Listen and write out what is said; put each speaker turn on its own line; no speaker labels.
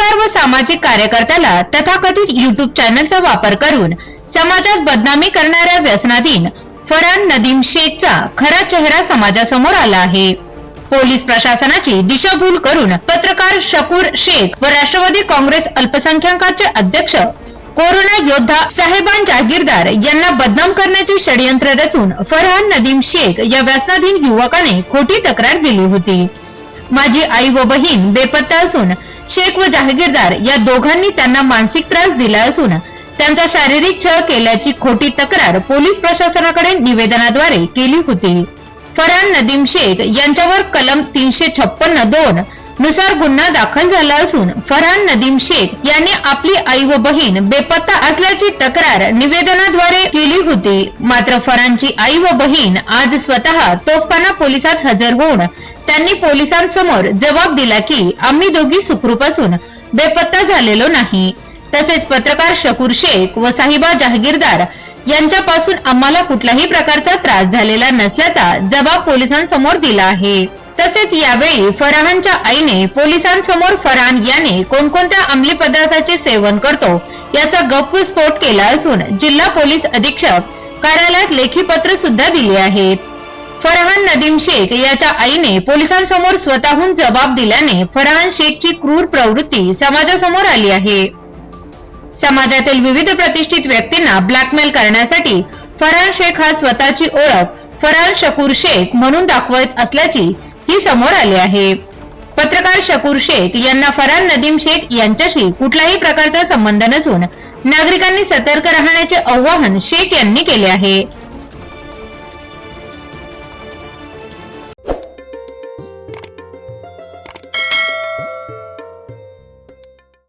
पत्रकार व सामाजिक कार्यकर्त्याला तथाकथित युट्यूब चॅनलचा वापर करून समाजात बदनामी करणाऱ्या व्यसनाधीन फरहान नदीम शेखचा खरा चेहरा समाजासमोर आला आहे. पोलीस प्रशासनाची दिशाभूल करून पत्रकार शकूर शेख व राष्ट्रवादी काँग्रेस अल्पसंख्याकांचे अध्यक्ष कोरोना योद्धा साहेबान जागीरदार यांना बदनाम करण्याचे षडयंत्र रचून फरहान नदीम शेख या व्यसनाधीन युवकाने खोटी तक्रार दिली होती. माझी आई व बहीण बेपत्ता असून शेख व जहागीरदार या दोघांनी त्यांना मानसिक त्रास दिला असून त्यांचा शारीरिक छळ केल्याची खोटी तक्रार पोलीस प्रशासनाकडे निवेदनाद्वारे केली होती. फरहान नदीम शेख यांच्यावर कलम तीनशे छप्पन्न दोन नुसार गुन्हा दाखल झाला असून फरहान नदीम शेख यांनी आपली आई व बहीण बेपत्ता असल्याची तक्रार निवेदनाद्वारे केली होती. मात्र फरहानची आई व बहीण आज स्वतः तोफखाना पोलिसात हजर होऊन त्यांनी पोलिसांसमोर जबाब दिला की आम्ही दोघी सुखरूप असून बेपत्ता झालेलो नाही. तसेच पत्रकार शकूर शेख व साहिबा जहागीरदार यांच्यापासून आम्हाला कुठल्याही प्रकारचा त्रास झालेला नसल्याचा जबाब पोलिसांसमोर दिला आहे. तसेच यावेळी फरहानच्या आईने पोलिसांसमोर फरहान याने कोणकोणत्या अंमली पदार्थाचे सेवन करतो याचा गप्पस्फोट केला असून जिल्हा पोलीस अधीक्षक कार्यालयात लेखी पत्र सुद्धा दिले आहेत. फरहान नदीम शेख याच्या आईने पोलिसांसमोर स्वतःहून जबाब दिल्याने फरहान शेखची क्रूर प्रवृत्ती समाजासमोर आली आहे. समाजातील विविध प्रतिष्ठित व्यक्तींना ब्लॅकमेल करण्यासाठी फरहान शेख हा स्वतःची ओळख फरहान शकूर शेख म्हणून दाखवत असल्याची ही समोर आली आहे. पत्रकार शकूर शेख यांना फरहान नदीम शेख यांच्याशी कुठल्याही प्रकारचा संबंध नसून नागरिकांनी सतर्क राहण्याचे आवाहन शेख यांनी केले आहे.